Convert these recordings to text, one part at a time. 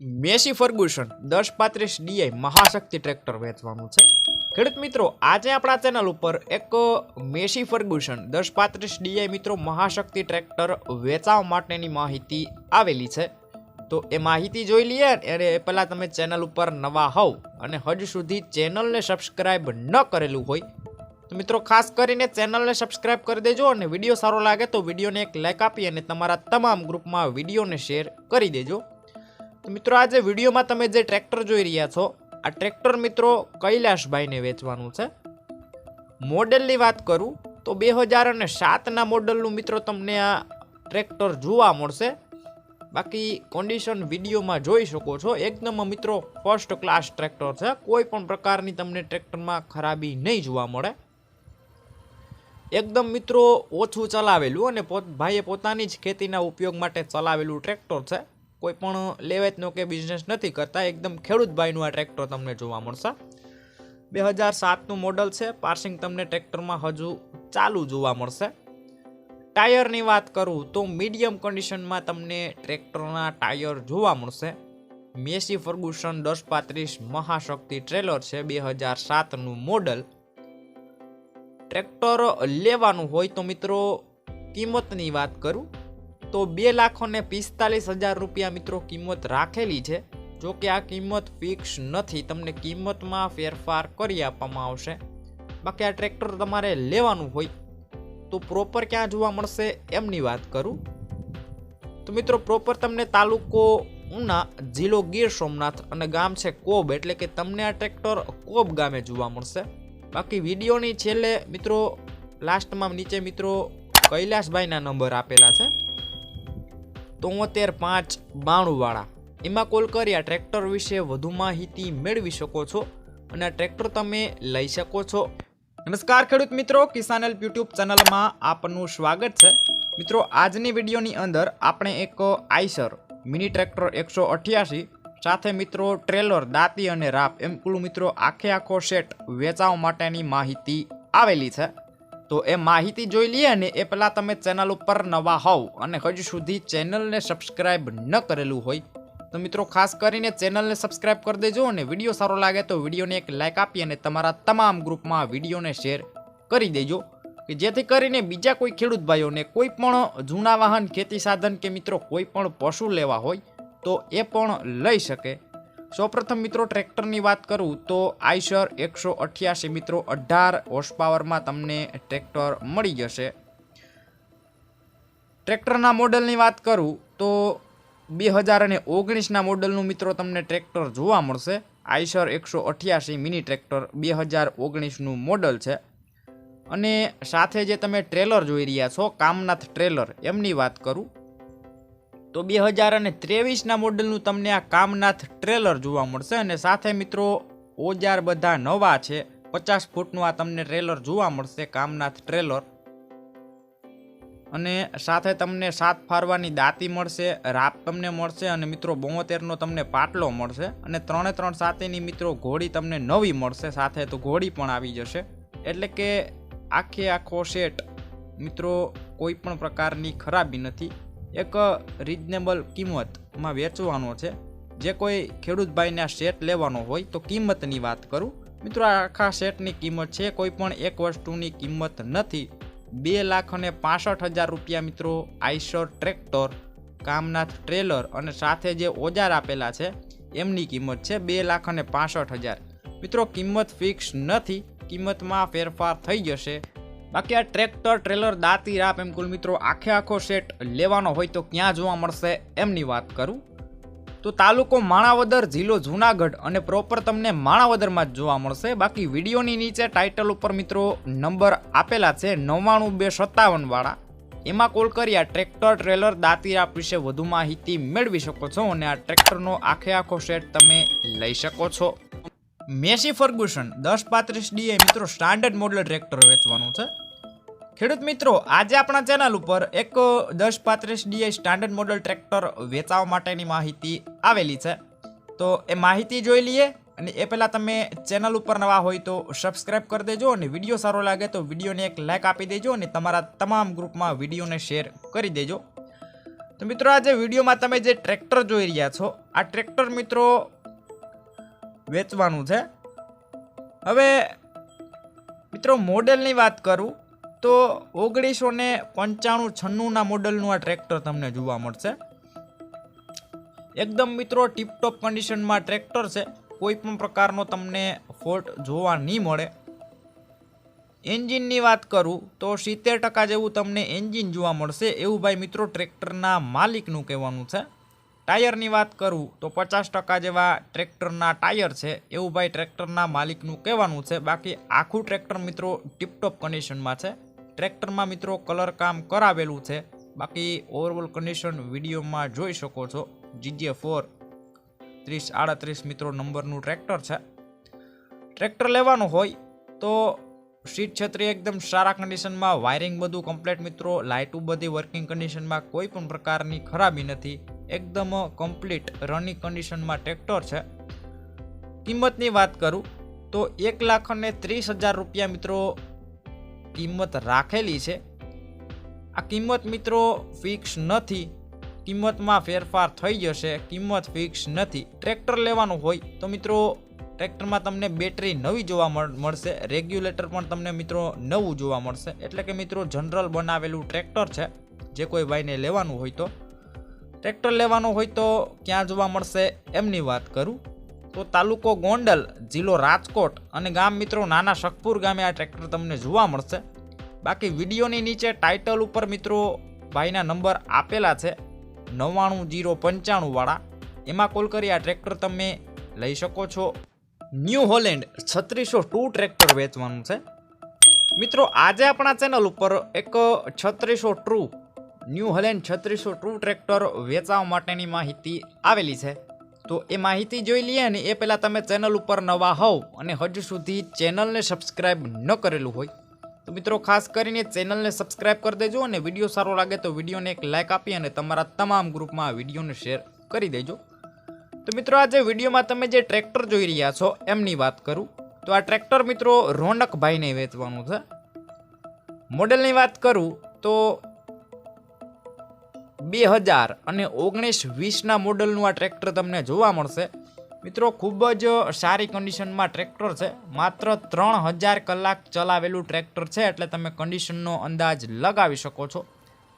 Massey Ferguson, દસ પાંત્રીસ D I Mahashakti tractor વેચવાનું છે. ખેડૂત મિત્રો, આજે આપણા ચેનલ ઉપર એક મેસી ફર્ગુસન, દસ પાંત્રીસ ડીઆઈ મિત્રો મહાશક્તિ ટ્રેક્ટર વેચાવા માટેની માહિતી આવેલી છે. તો એ માહિતી જોઈ લઈએ અને એ પહેલાં તમે ચેનલ ઉપર નવા હોવ અને હજુ સુધી ચેનલને સબસ્ક્રાઈબ ન કરેલું હોય, તો મિત્રો ખાસ કરીને ચેનલને સબસ્ક્રાઇબ કરી દેજો અને વીડિયો સારો લાગે તો વિડીયોને એક લાઇક આપી અને તમારા તમામ ગ્રુપમાં વિડીયોને શેર કરી દેજો. મિત્રો, આજે વિડીયોમાં તમે જે ટ્રેક્ટર જોઈ રહ્યા છો, આ ટ્રેક્ટર મિત્રો કૈલાશભાઈને વેચવાનું છે. મોડેલની વાત કરું તો બે હજાર અને સાતના મોડલનું મિત્રો તમને આ ટ્રેક્ટર જોવા મળશે. બાકી કન્ડિશન વિડીયોમાં જોઈ શકો છો. એકદમ મિત્રો ફર્સ્ટ ક્લાસ ટ્રેક્ટર છે. કોઈ પણ પ્રકારની તમને ટ્રેક્ટરમાં ખરાબી નહીં જોવા મળે. એકદમ મિત્રો ઓછું ચલાવેલું અને ભાઈએ પોતાની જ ખેતીના ઉપયોગ માટે ચલાવેલું ટ્રેક્ટર છે. કોઈ પણ લેવેચનો કે બિઝનેસ નથી કરતા, એકદમ ખેડૂત ભાઈનું આ ટ્રેક્ટર તમને જોવા મળશે. બે હજાર સાતનું મોડલ છે પાર્સિંગ તમને ટ્રેક્ટરમાં હજુ ચાલુ જોવા મળશે. ટાયરની વાત કરું તો મીડિયમ કન્ડિશનમાં તમને ટ્રેક્ટરના ટાયર જોવા મળશે. મેસી ફર્ગુસન દસ પાંત્રીસ મહાશક્તિ ટ્રેલર છે, બે હજાર સાતનું મોડલ ટ્રેક્ટર લેવાનું હોય તો મિત્રો કિંમતની વાત કરું. તો બે લાખોને પિસ્તાલીસ હજાર રૂપિયા મિત્રો કિંમત રાખેલી છે. જો કે આ કિંમત ફિક્સ નથી, તમને કિંમતમાં ફેરફાર કરી આપવામાં આવશે. બાકી આ ટ્રેક્ટર તમારે લેવાનું હોય તો પ્રોપર ક્યાં જોવા મળશે એમની વાત કરું. તો મિત્રો પ્રોપર તમને તાલુકો ઉના જિલ્લો ગીર સોમનાથ અને ગામ છે કોબ, એટલે કે તમને આ ટ્રેક્ટર કોબ ગામે જોવા મળશે. બાકી વિડીયોની છેલ્લે મિત્રો લાસ્ટમાં નીચે મિત્રો કૈલાસભાઈના નંબર આપેલા છે. તોતેર પાંચ બાણુંવાળા. એમાં કોલ કરી આ ટ્રેક્ટર વિશે વધુ માહિતી મેળવી શકો છો અને આ ટ્રેક્ટર તમે લઈ શકો છો. નમસ્કાર ખેડૂત મિત્રો, કિસાન હેલ્પ યુટ્યુબ ચેનલમાં આપનું સ્વાગત છે. મિત્રો, આજની વિડીયોની અંદર આપણે એક આઈસર મિની ટ્રેક્ટર એકસો અઠ્યાસી, સાથે મિત્રો ટ્રેલર, દાંતી અને રાપ એમ કુલ મિત્રો આખે આખો સેટ વેચાવ માટેની માહિતી આવેલી છે. તો એ માહિતી જોઈ લઈએ ને એ પહેલાં તમે ચેનલ ઉપર નવા હોવ અને હજુ સુધી ચેનલને સબસ્ક્રાઇબ ન કરેલું હોય, તો મિત્રો ખાસ કરીને ચેનલને સબસ્ક્રાઇબ કરી દેજો અને વીડિયો સારો લાગે તો વિડીયોને એક લાઇક આપી અને તમારા તમામ ગ્રુપમાં વિડીયોને શેર કરી દેજો, કે જેથી કરીને બીજા કોઈ ખેડૂત ભાઈઓને કોઈ પણ જૂના વાહન ખેતી સાધન કે મિત્રો કોઈ પણ પશુ લેવા હોય, તો એ પણ લઈ શકે. સૌપ્રથમ મિત્રો ટ્રેક્ટરની વાત કરું તો આઈશર એકસો અઠ્યાસી મિત્રો અઢાર હોર્સ તમને ટ્રેક્ટર મળી જશે. ટ્રેક્ટરના મોડલની વાત કરું તો બે હજાર અને ઓગણીસના મોડલનું મિત્રો તમને ટ્રેક્ટર જોવા મળશે. આઈશર એકસો અઠ્યાસી મિની ટ્રેક્ટર બે હજાર ઓગણીસનું મોડલ છે. અને સાથે જે તમે ટ્રેલર જોઈ રહ્યા છો, કામનાથ ટ્રેલર, એમની વાત કરું. તો બે હજાર અને ત્રેવીસના મોડલનું તમને આ કામનાથ ટ્રેલર જોવા મળશે અને સાથે મિત્રો ઓજાર બધા નવા છે. પચાસ ફૂટનું આ તમને ટ્રેલર જોવા મળશે, કામનાથ ટ્રેલર. અને સાથે તમને સાત ફારવાની દાંતી મળશે, રાપ તમને મળશે અને મિત્રો બોતેરનો તમને પાટલો મળશે. અને ત્રણે ત્રણ સાથેની મિત્રો ઘોડી તમને નવી મળશે, સાથે તો ઘોડી પણ આવી જશે. એટલે કે આખે આખો સેટ મિત્રો કોઈ પણ પ્રકારની ખરાબી નથી. એક રિઝનેબલ કિંમતમાં વેચવાનો છે. જે કોઈ ખેડૂત ભાઈને સેટ લેવાનો હોય તો કિંમતની વાત કરું. મિત્રો, આખા સેટની કિંમત છે, કોઈ પણ એક વસ્તુની કિંમત નથી. બે લાખ અને પાસઠ હજાર રૂપિયા મિત્રો, આઈસર ટ્રેક્ટર કામનાથ ટ્રેલર અને સાથે જે ઓજાર આપેલા છે, એમની કિંમત છે બે લાખ અને પાસઠ હજાર. મિત્રો, કિંમત ફિક્સ નથી. કિંમતમાં ફેરફાર થઈ જશે. બાકી આ ટ્રેક્ટર, ટ્રેલર, દાંતી, રાપ એમ કુલ મિત્રો આખે આખો સેટ લેવાનો હોય તો ક્યાં જોવા મળશે એમની વાત કરું? તો તાલુકો માણાવદર, જિલ્લો જુનાગઢ અને પ્રોપર તમને માણાવદરમાં જ જોવા મળશે. બાકી વિડીયોની નીચે ટાઇટલ ઉપર મિત્રો નંબર આપેલા છે નવ્વાણું બે સત્તાવનવાળા એમાં કોલ કરી આ ટ્રેક્ટર, ટ્રેલર, દાંતી, રાપ વિશે વધુ માહિતી મેળવી શકો છો અને આ ટ્રેક્ટરનો આખે આખો સેટ તમે લઈ શકો છો. મેસી ફર્ગુસન દસ પાંત્રીસ ડીએ મિત્રો સ્ટાન્ડર્ડ મોડલ ટ્રેક્ટર વેચવાનું છે. ખેડૂત મિત્રો, આજે આપણા ચેનલ ઉપર એક દસ પાંત્રીસ ડીએ સ્ટાન્ડર્ડ મોડલ ટ્રેક્ટર વેચાવા માટેની માહિતી આવેલી છે. તો એ માહિતી જોઈ લઈએ અને એ પહેલાં તમે ચેનલ ઉપર નવા હોય તો સબસ્ક્રાઇબ કરી દેજો અને વીડિયો સારો લાગે તો વિડીયોને એક લાઇક આપી દેજો અને તમારા તમામ ગ્રુપમાં વિડીયોને શેર કરી દેજો. તો મિત્રો, આજે વિડીયોમાં તમે જે ટ્રેક્ટર જોઈ રહ્યા છો, આ ટ્રેક્ટર મિત્રો વેચવાનું છે. હવે, મિત્રો, મોડેલની વાત કરું, તો ઓગણીસો ને પંચાણું છન્નુંના મોડલનું આ ટ્રેક્ટર તમને જોવા મળશે. એકદમ, મિત્રો, ટીપટોપ કન્ડિશનમાં ટ્રેક્ટર છે. કોઈ પણ પ્રકારનો તમને ફોલ્ટ જોવા નહીં મળે. એન્જિનની વાત કરું, તો સિત્તેર ટકા જેવું તમને એન્જિન જોવા મળશે. એવું ભાઈ, મિત્રો, ટ્રેક્ટરના માલિકનું કહેવાનું છે. ટાયરની વાત કરું તો પચાસ ટકા જેવા ટ્રેક્ટરના ટાયર છે, એવું ભાઈ ટ્રેક્ટરના માલિકનું કહેવાનું છે. બાકી આખું ટ્રેક્ટર મિત્રો ટીપટોપ કન્ડિશનમાં છે. ટ્રેક્ટરમાં મિત્રો કલર કામ કરાવેલું છે. બાકી ઓવરઓલ કન્ડિશન વિડીયોમાં જોઈ શકો છો. જીજે ફોર ત્રીસ, આડત્રીસ મિત્રો નંબરનું ટ્રેક્ટર છે. ટ્રેક્ટર લેવાનું હોય તો સીટ છત્રી એકદમ સારા કન્ડિશનમાં વાયરિંગ બધું કમ્પ્લીટ મિત્રો, લાઇટું બધી વર્કિંગ કન્ડિશનમાં કોઈ પણ પ્રકારની ખરાબી નથી. એકદમ કમ્પ્લીટ રનિંગ કન્ડિશનમાં ટ્રેક્ટર છે. કિંમતની વાત કરું, તો એક લાખ અને ત્રીસ હજાર રૂપિયા મિત્રો કિંમત રાખેલી છે. આ કિંમત મિત્રો ફિક્સ નથી, કિંમતમાં ફેરફાર થઈ જશે, કિંમત ફિક્સ નથી. ટ્રેક્ટર લેવાનું હોય તો મિત્રો ટ્રેક્ટરમાં તમને બેટરી નવી જોવા મળશે રેગ્યુલેટર પણ તમને મિત્રો નવું જોવા મળશે. એટલે કે મિત્રો જનરલ બનાવેલું ટ્રેક્ટર છે, જે કોઈ ભાઈને લેવાનું હોય તો. ટ્રેક્ટર લેવાનું હોય તો ક્યાં જોવા મળશે એમની વાત કરું? તો તાલુકો ગોંડલ, જિલ્લો રાજકોટ અને ગામ મિત્રો નાના શકપુર ગામે આ ટ્રેક્ટર તમને જોવા મળશે. બાકી વિડીયોની નીચે ટાઇટલ ઉપર મિત્રો ભાઈના નંબર આપેલા છે, નવ્વાણું જીરો પંચાણુંવાળા એમાં કોલ કરી આ ટ્રેક્ટર તમે લઈ શકો છો. ન્યૂ હોલેન્ડ છત્રીસો ટુ ટ્રેક્ટર વેચવાનું છે. મિત્રો આજે આપણા ચેનલ ઉપર એક છત્રીસો ટ્રુ ન્યૂ હલેન્ડ છત્રીસો ટ્રુ ટ્રેક્ટર વેચાવા માટેની માહિતી આવેલી છે. તો એ માહિતી જોઈ લઈએ ને એ પહેલાં તમે ચેનલ ઉપર નવા હોવ અને હજુ સુધી ચેનલને સબસ્ક્રાઈબ ન કરેલું હોય, તો મિત્રો ખાસ કરીને ચેનલને સબસ્ક્રાઈબ કરી દેજો અને વીડિયો સારો લાગે તો વિડીયોને એક લાઇક આપી અને તમારા તમામ ગ્રુપમાં આ વિડીયોને શેર કરી દેજો. તો મિત્રો આજે વિડીયોમાં તમે જે ટ્રેક્ટર જોઈ રહ્યા છો એમની વાત કરું. તો આ ટ્રેક્ટર મિત્રો રોનકભાઈને વેચવાનું છે. મોડેલની વાત કરું તો બે હજાર અને ઓગણીસ વીસના મોડલનું આ ટ્રેક્ટર તમને જોવા મળશે. મિત્રો, ખૂબ જ સારી કન્ડિશનમાં ટ્રેક્ટર છે. માત્ર ત્રણ હજાર કલાક ચલાવેલું ટ્રેક્ટર છે, એટલે તમે કન્ડિશનનો અંદાજ લગાવી શકો છો.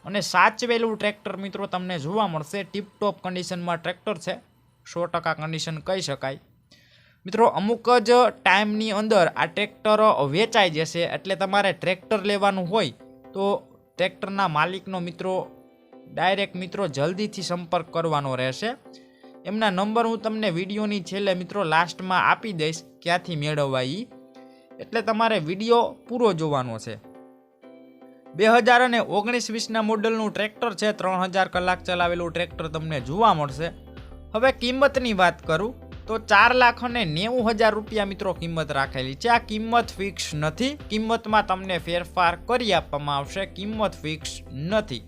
અને સાચવેલું ટ્રેક્ટર મિત્રો તમને જોવા મળશે. ટીપટોપ કન્ડિશનમાં ટ્રેક્ટર છે. સો ટકા કન્ડિશન કહી શકાય. મિત્રો, અમુક જ ટાઈમની અંદર આ ટ્રેક્ટર વેચાઈ જશે, એટલે તમારે ટ્રેક્ટર લેવાનું હોય તો ટ્રેક્ટરના માલિકનો મિત્રો ડાયરેક્ટ મિત્રો જલ્દીથી સંપર્ક કરવાનો રહેશે. એમના નંબર હું તમને વિડીયોની છેલ્લે મિત્રો લાસ્ટમાં આપી દઈશ, ક્યાંથી મેળવવા એ એટલે તમારે વીડિયો પૂરો જોવાનો છે. બે હજાર અને ઓગણીસ વીસના મોડલનું ટ્રેક્ટર છે, ત્રણ હજાર કલાક ચલાવેલું ટ્રેક્ટર તમને જોવા મળશે. હવે કિંમતની વાત કરું, તો ચાર લાખ અને નેવું હજાર રૂપિયા મિત્રો કિંમત રાખેલી છે. આ કિંમત ફિક્સ નથી, કિંમતમાં તમને ફેરફાર કરી આપવામાં આવશે, કિંમત ફિક્સ નથી.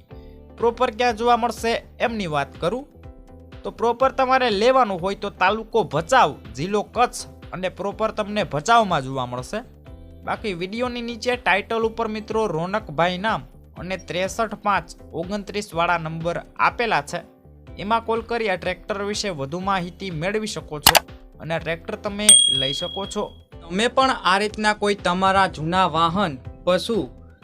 પ્રોપર ક્યાં જોવા મળશે એમની વાત કરું? તો પ્રોપર તમારે લેવાનું હોય તો તાલુકો ભચાઉ, જિલ્લો કચ્છ અને પ્રોપર તમને ભચાઉમાં જોવા મળશે. બાકી વિડીયોની નીચે ટાઇટલ ઉપર મિત્રો રોનકભાઈ નામ અને ત્રેસઠ પાંચ ઓગણત્રીસવાળા નંબર આપેલા છે. એમાં કોલ કરી આ ટ્રેક્ટર વિશે વધુ માહિતી મેળવી શકો છો અને ટ્રેક્ટર તમે લઈ શકો છો. તમે પણ આ રીતના કોઈ તમારા જૂના વાહન, પશુ